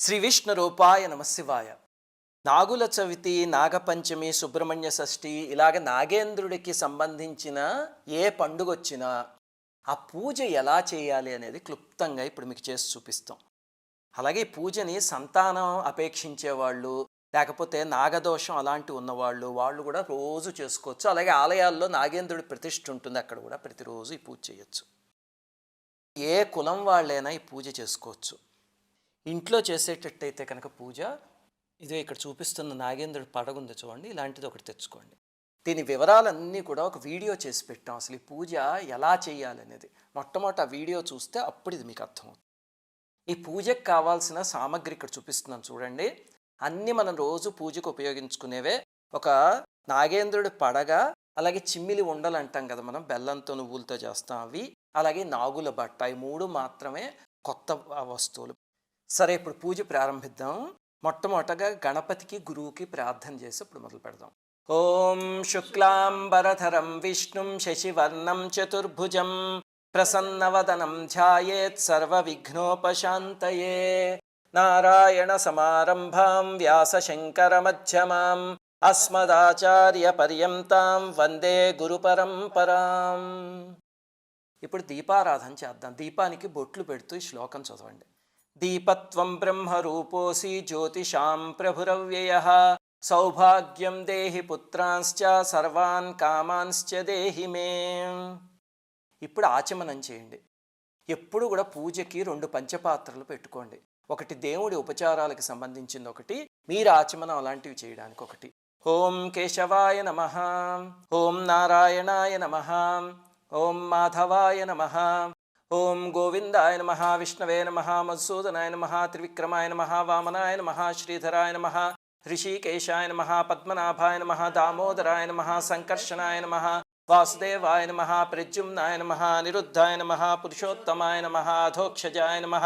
శ్రీ విష్ణు రూపాయ నమశివాయ నాగుల చవితి నాగపంచమి సుబ్రహ్మణ్య షష్ఠి ఇలాగ నాగేంద్రుడికి సంబంధించిన ఏ పండుగ వచ్చినా ఆ పూజ ఎలా చేయాలి అనేది క్లుప్తంగా ఇప్పుడు మీకు చేసి చూపిస్తాం. అలాగే ఈ పూజని సంతానం అపేక్షించే వాళ్ళు లేకపోతే నాగదోషం అలాంటి ఉన్నవాళ్ళు వాళ్ళు కూడా రోజు చేసుకోవచ్చు. అలాగే ఆలయాల్లో నాగేంద్రుడి ప్రతిష్ఠ ఉంటుంది అక్కడ కూడా ప్రతిరోజు ఈ పూజ చేయొచ్చు. ఏ కులం వాళ్ళైనా ఈ పూజ చేసుకోవచ్చు. ఇంట్లో చేసేటట్టయితే కనుక పూజ ఇదే ఇక్కడ చూపిస్తున్న నాగేంద్రుడు పడగ ఉంది చూడండి ఇలాంటిది ఒకటి తెచ్చుకోండి. దీని వివరాలన్నీ కూడా ఒక వీడియో చేసి పెట్టాం. అసలు ఈ పూజ ఎలా చేయాలనేది మొట్టమొదట మొట్టమొదటి ఆ వీడియో చూస్తే అప్పుడు ఇది మీకు అర్థమవుతుంది. ఈ పూజకు కావాల్సిన సామాగ్రి ఇక్కడ చూపిస్తున్నాం చూడండి. అన్నీ మనం రోజు పూజకు ఉపయోగించుకునేవే. ఒక నాగేంద్రుడి పడగ అలాగే చిమ్మిలి ఉండలు అంటాం కదా మనం బెల్లంతో నువ్వులతో చేస్తాం అవి. అలాగే నాగుల బట్ట ఈ మూడు మాత్రమే కొత్త వస్తువులు. సరే ఇప్పుడు పూజ ప్రారంభిద్దాం. మొట్టమొదటగా గణపతికి గురువుకి ప్రార్థన చేసి ఇప్పుడు మొదలు పెడదాం. ఓం శుక్లాంబరధరం విష్ణుం శశివర్ణం చతుర్భుజం ప్రసన్నవదనం ధ్యాయేత్ సర్వవిఘ్నోపశాంతయే. నారాయణ సమారంభాం వ్యాసశంకరమధ్యమాం అస్మదాచార్య పర్యంతాం వందే గురు పరంపరాం ఇప్పుడు దీపారాధన చేద్దాం. దీపానికి బొట్లు పెడుతూ ఈ శ్లోకం చదవండి. దీపత్వం బ్రహ్మరూపోసి జ్యోతిషాం ప్రభురవ్యయ. సౌభాగ్యం దేహి పుత్రాంశ్చ సర్వాన్ కామాంశ్చ దేహి మే. ఇప్పుడు ఆచమనం చేయండి. ఎప్పుడు కూడా పూజకి రెండు పంచపాత్రలు పెట్టుకోండి. ఒకటి దేవుడి ఉపచారాలకు సంబంధించింది ఒకటి మీరు ఆచమనం అలాంటివి చేయడానికి ఒకటి. ఓం కేశవాయ నమ. ఓం నారాయణాయ నమ. ఓం మాధవాయ నమ. ఓం గోవిందాయన నమ విష్ణవే నమ మధుసూదనాయ మహా త్రివిక్రమాయన నమ వామనాయ మహా శ్రీధరాయ మహా ఋషికేశాయ మహా పద్మనాభాయ మహా దామోదరాయ మహా సంకర్షణాయ మహా వాసుదేవాయ మహా ప్రద్యుమ్నాయ మహా నిరుద్ధాయ నమ పురుషోత్తమాయ నమ అధోక్షజాయ నమ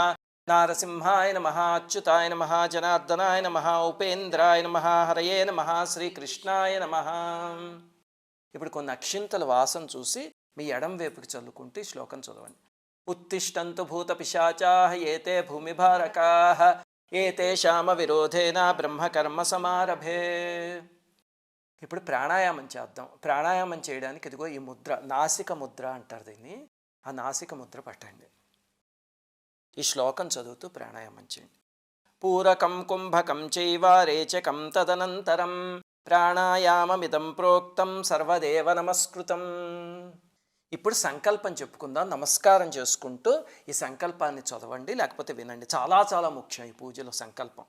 నారసింహాయ నమ అచ్యుతాయ నమ జనార్దనాయ నమ ఉపేంద్రాయ నమ హరయే మహా శ్రీకృష్ణాయ మహా ఇప్పుడు కొన్ని అక్షింతల వాసన చూసి మీ ఎడం వైపుకి చల్లుకుంటూ శ్లోకం చదవండి. ఉత్తిష్టంతు భూత పిశాచా ఏతే భూమిభారకా ఏతేషామ విరోధేన బ్రహ్మకర్మ సమారభే. ఇప్పుడు ప్రాణాయామం చేద్దాం. ప్రాణాయామం చేయడానికి ఇదిగో ఈ ముద్ర నాసిక ముద్ర అంటారు దీన్ని. ఆ నాసిక ముద్ర పట్టండి. ఈ శ్లోకం చదువుతూ ప్రాణాయామం చేయండి. పూరకం కుంభకం చైవ రేచకం తదనంతరం ప్రాణాయామమిదం ప్రోక్తం సర్వదేవ నమస్కృతం. ఇప్పుడు సంకల్పం చెప్పుకుందాం నమస్కారం చేసుకుంటూ ఈ సంకల్పాన్ని చదవండి లేకపోతే వినండి. చాలా చాలా ముఖ్యం ఈ పూజలో సంకల్పం.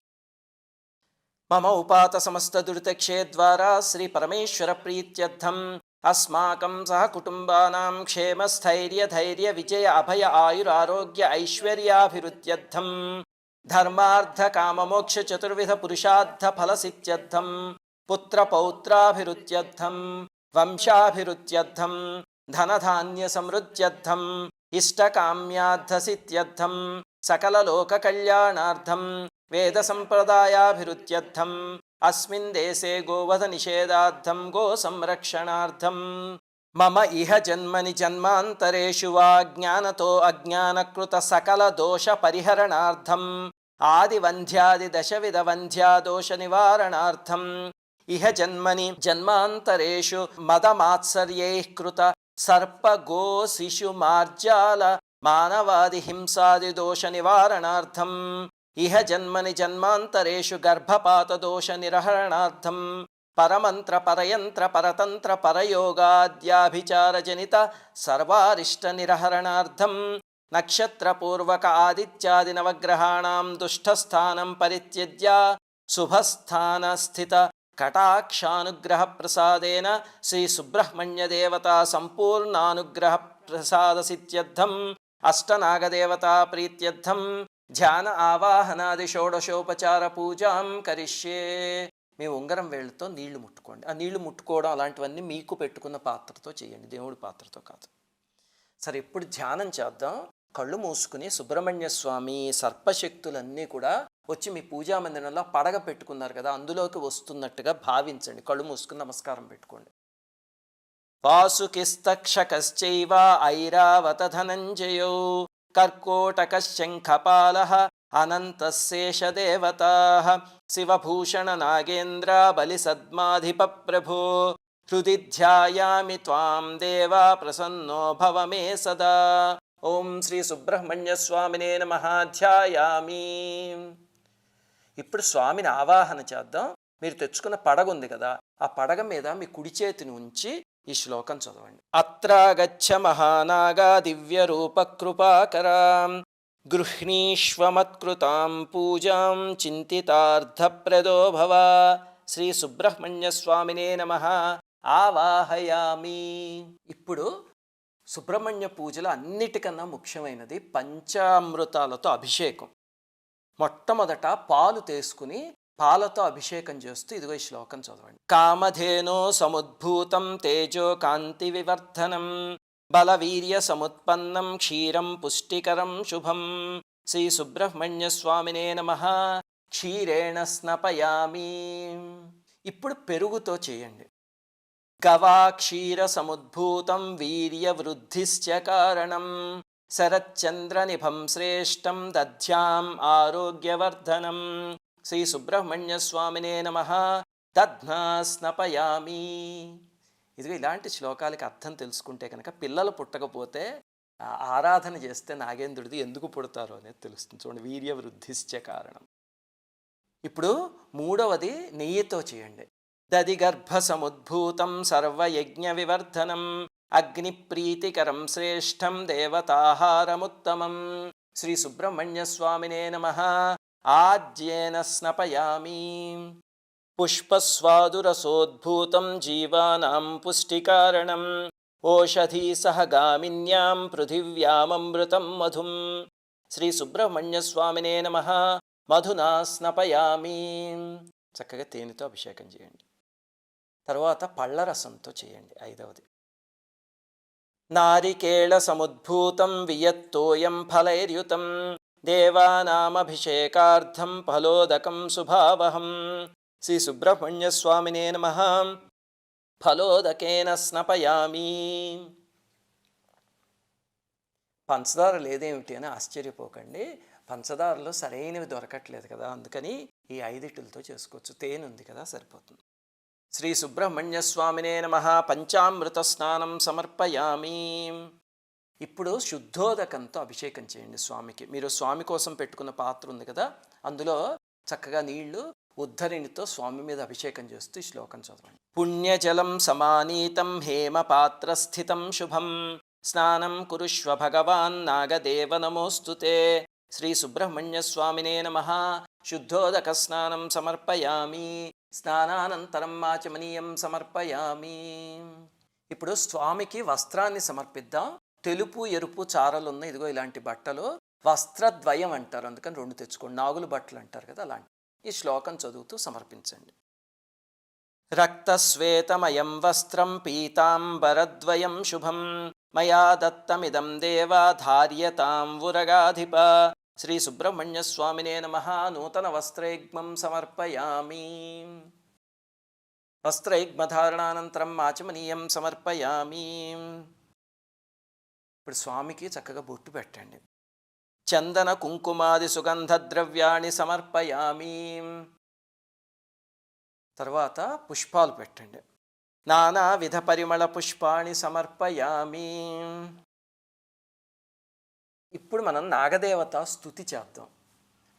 మమ ఉపాత సమస్త దురితక్షే ద్వారా శ్రీ పరమేశ్వర ప్రీత్యర్థం. అస్మాకం సహ కుటుంబానాం క్షేమ స్థైర్య ధైర్య విజయ అభయ ఆయురారోగ్య ఐశ్వర్యాభివృద్ధ్యర్థం ధర్మార్థ కామమోక్ష చతుర్విధ పురుషార్థ ఫలసిత్యర్థం. పుత్ర పౌత్రాభివృద్ధ్యర్థం వంశాభివృద్ధ్యర్థం ధనధాన్య సమృద్ధ్యర్థం ఇష్టకామ్యార్థసిత్యర్థం సకలలోక కళ్యాణార్థం వేద సంప్రదాయాభిరుత్యర్థం అస్మిన్ దేశే గోవధ నిషేధార్థం గో సంరక్షణార్థం మమ ఇహ జన్మని జన్మాంతరేషు వా జ్ఞానతో అజ్ఞానకృత సకల దోష పరిహరణార్థం ఆదివంధ్యాది దశవిధ వంధ్యా దోష నివారణార్థం ఇహ జన్మని జన్మాంతరేషు మదమాత్సర్యై కృత సర్పగో శిశుమార్జాల మానవాది హింసాది దోష నివారణార్థం. ఇహ జన్మని జన్మాంతరేషు గర్భపాత దోష నిరహరణార్థం. పరమంత్ర పరయంత్ర పరతంత్ర పరయోగాద్యాభిచార జనిత సర్వారిష్ట నిరహరణార్థం. నక్షత్రపూర్వక ఆదిత్యాది నవగ్రహాణం దుష్టస్థానం పరిత్యజ్య. శుభస్థానస్థిత కటాక్షానుగ్రహ ప్రసాదేన శ్రీ సుబ్రహ్మణ్య దేవతా సంపూర్ణానుగ్రహ ప్రసాద సిద్ధ్యర్థం అష్టనాగదేవతా ప్రీత్యర్థం ధ్యాన ఆవాహనాది షోడశోపచార పూజాం కరిష్యే. మీ ఉంగరం వేళ్ళతో నీళ్ళు ముట్టుకోండి. ఆ నీళ్ళు ముట్టుకోవడం అలాంటివన్నీ మీకు పెట్టుకున్న పాత్రతో చేయండి. దేవుడి పాత్రతో కాదు. సరే ఇప్పుడు ధ్యానం చేద్దాం. కళ్ళు మూసుకుని సుబ్రహ్మణ్య స్వామి సర్పశక్తులన్నీ కూడా వచ్చి మీ పూజా మందిరంలో పడగ పెట్టుకున్నారు కదా అందులోకి వస్తున్నట్టుగా భావించండి. కళ్ళు మూసుకుని నమస్కారం పెట్టుకోండి. వాసుకిస్తక్షకశ్చైవ ఐరావత ధనంజయో కర్కోటక శంఖపాల శివభూషణ నాగేంద్ర బలి సద్మాధిప ప్రభో హృది ధ్యాయామి త్వాం దేవా ప్రసన్నో భవ మే సదా. ఓం శ్రీ సుబ్రహ్మణ్య స్వామినే నమ. ధ్యాయామి. ఇప్పుడు స్వామిని ఆవాహన చేద్దాం. మీరు తెచ్చుకున్న పడగ ఉంది కదా ఆ పడగ మీద మీ కుడి చేతిని ఉంచి ఈ శ్లోకం చదవండి. అత్రాగచ్చ మహానాగా దివ్య రూప కృపాకరా గృహ్ణీష్వమత్కృతాం పూజాం చింతితార్థప్రదో భవ. శ్రీ సుబ్రహ్మణ్య స్వామినే నమ. ఆవాహయామి. ఇప్పుడు సుబ్రహ్మణ్య పూజలు అన్నిటికన్నా ముఖ్యమైనది పంచామృతాలతో అభిషేకం. మొట్టమొదట పాలు తీసుకుని పాలతో అభిషేకం చేస్తూ ఇదిగో ఈ శ్లోకం చదవండి. కామధేనో సముద్భూతం తేజో కాంతి వివర్ధనం బలవీర్య సముత్పన్నం క్షీరం పుష్టికరం శుభం. శ్రీ సుబ్రహ్మణ్య స్వామినే నమ క్షీరేణ స్నపయామి. ఇప్పుడు పెరుగుతో చేయండి. గవా క్షీర సముద్భూతం వీర్య వృద్ధిశ్చ కారణం. శరచ్చంద్రనిభం శ్రేష్టం దధ్యాం ఆరోగ్యవర్ధనం. శ్రీ సుబ్రహ్మణ్య స్వామినే నమ. దధ్నా స్నపయామి ఇదిగో ఇలాంటి శ్లోకాలకి అర్థం తెలుసుకుంటే కనుక పిల్లలు పుట్టకపోతే ఆరాధన చేస్తే నాగేంద్రుడిది ఎందుకు పుడతారో అనేది తెలుస్తుంది. చూడండి వీర్య వృద్ధిశ్చే కారణం. ఇప్పుడు మూడవది నెయ్యితో చేయండి. దది గర్భ సముద్భూతం సర్వయజ్ఞ వివర్ధనం. అగ్నిప్రీతికరం శ్రేష్టం దేవతాహారముత్తమం. శ్రీ సుబ్రహ్మణ్యస్వామినే నమ. ఆజ్యేన స్నపయామి. పుష్పస్వాదురసోద్భూతం జీవానాం పుష్టికారణం. ఓషధీ సహగామిన్యాం పృథివ్యామమృతం మధుం. శ్రీ సుబ్రహ్మణ్యస్వామినే నమ. మధునా స్నపయామి. చక్కగా తేనెతో అభిషేకం చేయండి. తర్వాత పళ్ళ రసంతో చేయండి. ఐదవది. నారికేళ సముద్భూతం వియత్తోయం ఫలైర్యుతం దేవానామభిషేకార్థం ఫలోదకం శుభావహం శ్రీ సుబ్రహ్మణ్య నమ ఫలోదకేన స్నపయామి పంచదార లేదేమిటి అని ఆశ్చర్యపోకండి. పంచదారలో సరైనవి దొరకట్లేదు కదా అందుకని ఈ ఐదిటిలతో చేసుకోవచ్చు. తేనె ఉంది కదా సరిపోతుంది. శ్రీ సుబ్రహ్మణ్య స్వామినే నమ. పంచామృత స్నానం సమర్పయామి. ఇప్పుడు శుద్ధోదకంతో అభిషేకం చేయండి స్వామికి. మీరు స్వామి కోసం పెట్టుకున్న పాత్ర ఉంది కదా అందులో చక్కగా నీళ్ళు ఉద్ధరిణితో స్వామి మీద అభిషేకం చేస్తూ ఈ శ్లోకం చదవండి. పుణ్యజలం సమానీతం హేమ పాత్ర స్థితం శుభం. స్నానం కురుష్వ భగవాన్ నాగదేవ నమోస్తుతే శ్రీ సుబ్రహ్మణ్య స్వామినే నమ. శుద్ధోదక స్నానం సమర్పయామి. స్నానానంతరం ఆచమనీయం సమర్పయామి. ఇప్పుడు స్వామికి వస్త్రాన్ని సమర్పిద్దాం. తెలుపు ఎరుపు చారలు ఇదిగో ఇలాంటి బట్టలు. వస్త్రద్వయం అంటారు. అందుకని రెండు తెచ్చుకోండి. నాగులు బట్టలు అంటారు కదా అలాంటి. ఈ శ్లోకం చదువుతూ సమర్పించండి. రక్తశ్వేతమయం వస్త్రం పీతాంబరద్వయం శుభం. మయా దత్తమిదం దేవా ధార్యతాం ఉరగాధిప. శ్రీ సుబ్రహ్మణ్య స్వామినే నమ. నూతన వస్త్రైగ్మం సమర్పయామి. వస్త్రైగ్మధారణానంతరం ఆచమనీయం సమర్పయామి. ఇప్పుడు స్వామికి చక్కగా బొట్టు పెట్టండి. చందన కుంకుమాది సుగంధ ద్రవ్యాన్ని సమర్పయామి. తర్వాత పుష్పాలు పెట్టండి. నానా విధ పరిమళ పుష్పాన్ని సమర్పయామి. ఇప్పుడు మనం నాగదేవత స్తుతి చేద్దాం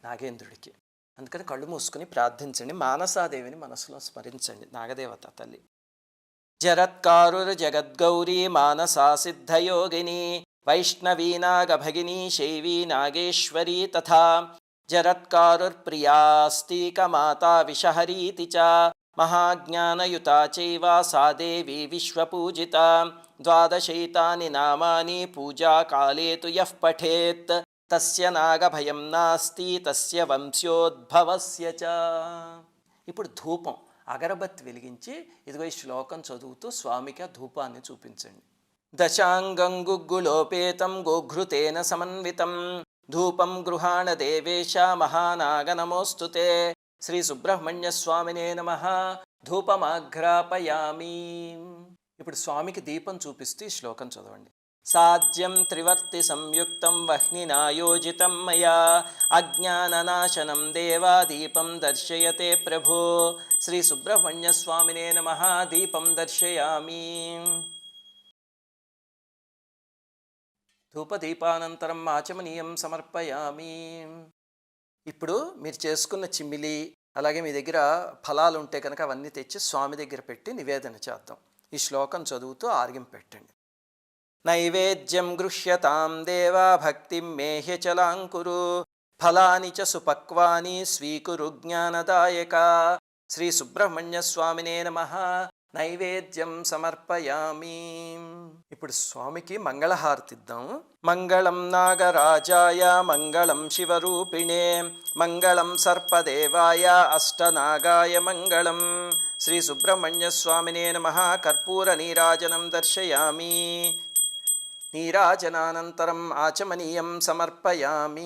నాగేంద్రుడికి. అందుకని కళ్ళు మూసుకుని ప్రార్థించండి మానసాదేవిని మనసులో స్మరించండి నాగదేవత తల్లి. జరత్కారుర్ జగద్గౌరీ మానసా సిద్ధయోగిని వైష్ణవీ నాగభగిని శైవీ నాగేశ్వరీ తథా. జరత్కారుర్ప్రియాస్తికమాతా విషహరీతి చ మహాజ్ఞానయుత చైవ సా దేవి విశ్వపూజిత. ద్వాదశైతాని నామాని పూజాకాలే తు యః పఠేత్. తస్య నాగభయం నాస్తి తస్య వంశోద్భవస్య చ. ఇప్పుడు ధూపం అగరబత్తి వెలిగించి ఇదిగో ఈ శ్లోకం చదువుతూ స్వామికి ఆ ధూపాన్ని చూపించండి. దశాంగం గుగ్గులోపేతం గోఘృతేన సమన్వితం. ధూపం గృహాణ దేవేశ మహానాగ నమోస్తుతే శ్రీ సుబ్రహ్మణ్య స్వామినే నమ. ధూపమాఘ్రాపయామి. ఇప్పుడు స్వామికి దీపం చూపిస్తూ ఈ శ్లోకం చదవండి. సాధ్యం త్రివర్తి సంయుక్తం వహ్నినాయోజితం మయా అజ్ఞాననాశనం దేవా దీపం దర్శయతే ప్రభో. శ్రీ సుబ్రహ్మణ్య స్వామినే నమ దీపం దర్శయామి. ధూపదీపానంతరం ఆచమనీయం సమర్పయామి. ఇప్పుడు మీరు చేసుకున్న చిమ్మిలి అలాగే మీ దగ్గర ఫలాలు ఉంటే కనుక అవన్నీ తెచ్చి స్వామి దగ్గర పెట్టి నివేదన చేద్దాం. ఈ శ్లోకం చదువుతూ ఆర్గింపెట్టండి. నైవేద్యం గృహ్యతాం దేవా భక్తి మేహ్యచలాంకురు ఫలాని చ సుపక్వాని స్వీకురు జ్ఞానదాయక. శ్రీ సుబ్రహ్మణ్య స్వామినే నమ నైవేద్యం సమర్పయామి. ఇప్పుడు స్వామికి మంగళహారతిద్దాం. మంగళం నాగరాజాయ మంగళం శివరూపిణే మంగళం సర్పదేవాయ అష్టనాగాయ మంగళం. శ్రీ సుబ్రహ్మణ్య స్వామినే నమ. కర్పూర నీరాజనం దర్శయామి. నీరాజనానంతరం ఆచమనీయం సమర్పయామి.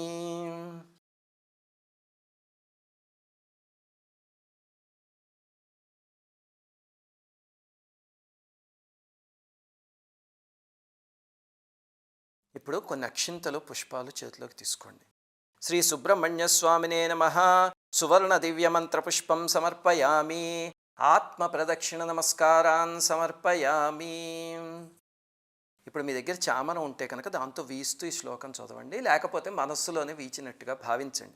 ఇప్పుడు కొన్ని అక్షింతలు పుష్పాలు చేతిలోకి తీసుకోండి. శ్రీ సుబ్రహ్మణ్య స్వామినే నమ. సువర్ణ దివ్య మంత్ర పుష్పం సమర్పయామి. ఆత్మ ప్రదక్షిణ నమస్కారాన్ సమర్పయామి. ఇప్పుడు మీ దగ్గర చామరం ఉంటే కనుక దాంతో వీస్తూ ఈ శ్లోకం చదవండి. లేకపోతే మనస్సులోనే వీచినట్టుగా భావించండి.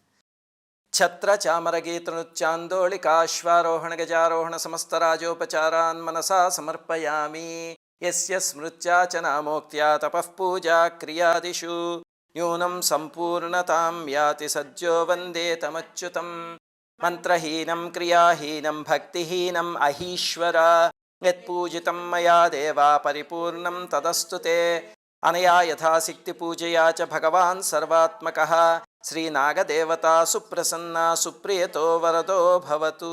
ఛత్ర చామర గీత నృత్యాందోళికాశ్వారోహణ గజారోహణ సమస్త రాజోపచారాన్ మనసా సమర్పయామి. యస్య స్మృత్యా చ నామోక్త్యా తపఃపూజా క్రియాదిషు. న్యూనం సంపూర్ణతాం యాతి సజ్జో వందే తమచ్యుతం. మంత్రహీనం క్రియాహీనం భక్తిహీనం అహీశ్వర యత్పూజితం మయా దేవా పరిపూర్ణం తదస్తుతే అనయా యథాశక్తి పూజయా చ భగవాన్ సర్వాత్మక. శ్రీనాగదేవత సుప్రసన్న సుప్రియతో వరదో భవతు.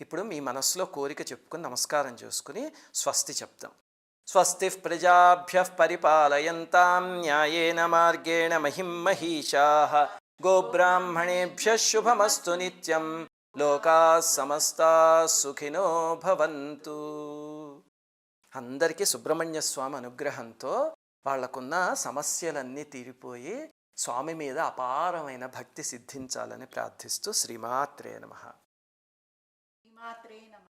ఇప్పుడు మీ మనస్సులో కోరిక చెప్పుకుని నమస్కారం చేసుకుని స్వస్తి చెప్తాం. స్వస్తి ప్రజాభ్య పరిపాలయంతాం న్యాయేన మార్గేణ మహిం మహిషా. గోబ్రాహ్మణేభ్య శుభమస్తు నిత్యం లోకా సమస్తా సుఖినో భవంతు అందరికీ సుబ్రహ్మణ్య స్వామి అనుగ్రహంతో వాళ్ళకున్న సమస్యలన్నీ తీరిపోయి స్వామి మీద అపారమైన భక్తి సిద్ధించాలని ప్రార్థిస్తూ శ్రీమాత్రే నమః. మాత్రే